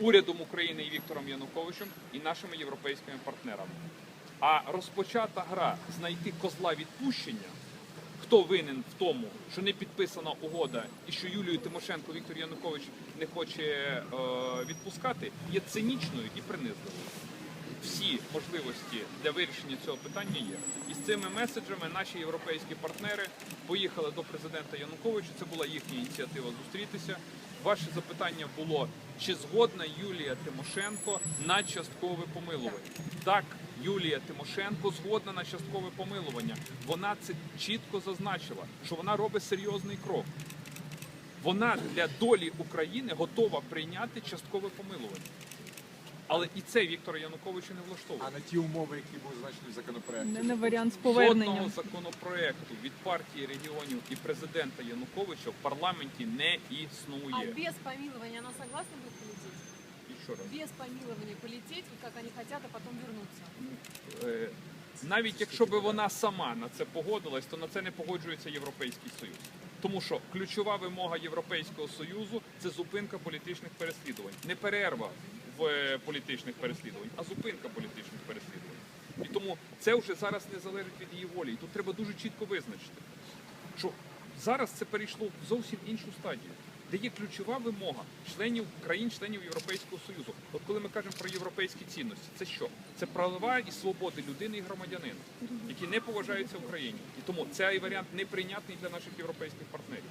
урядом України і Віктором Януковичем і нашими європейськими партнерами. А розпочата гра знайти козла відпущення, хто винен в тому, що не підписана угода і що Юлію Тимошенко Віктор Янукович не хоче е, відпускати, є цинічною і принизливою. Всі можливості для вирішення цього питання є. І з цими меседжами наші європейські партнери поїхали до президента Януковича. Це була їхня ініціатива зустрітися. Ваше запитання було, чи згодна Юлія Тимошенко на часткове помилування? Так, Юлія Тимошенко згодна на часткове помилування. Вона це чітко зазначила, що вона робить серйозний крок. Вона для долі України готова прийняти часткове помилування. Але і це Віктора Януковича не влаштовує. А на ті умови, які були зазначені в законопроекті? Не на варіант з Жодного законопроекту від партії регіонів і президента Януковича в парламенті не А існує. без помилования она согласна будет полететь? І що раз? Без помилования полететь, вот как они хотят, а потом вернуться. Е, Навіть якщо би вона сама на це погодилась, то на це не погоджується Європейський Союз. Тому що ключова вимога Європейського Союзу це зупинка політичних переслідувань, не перерва в е, політичних переслідувань, а зупинка політичних переслідувань. І тому це вже зараз не залежить від її волі. І тут треба дуже чітко визначити, що зараз це перейшло в зовсім іншу стадію, де є ключова вимога членів країн-членів Європейського Союзу. От коли ми кажемо про європейські цінності, це що? Це права і свободи людини і громадянина, які не поважаються в Україні. І тому цей варіант неприйнятний для наших європейських партнерів.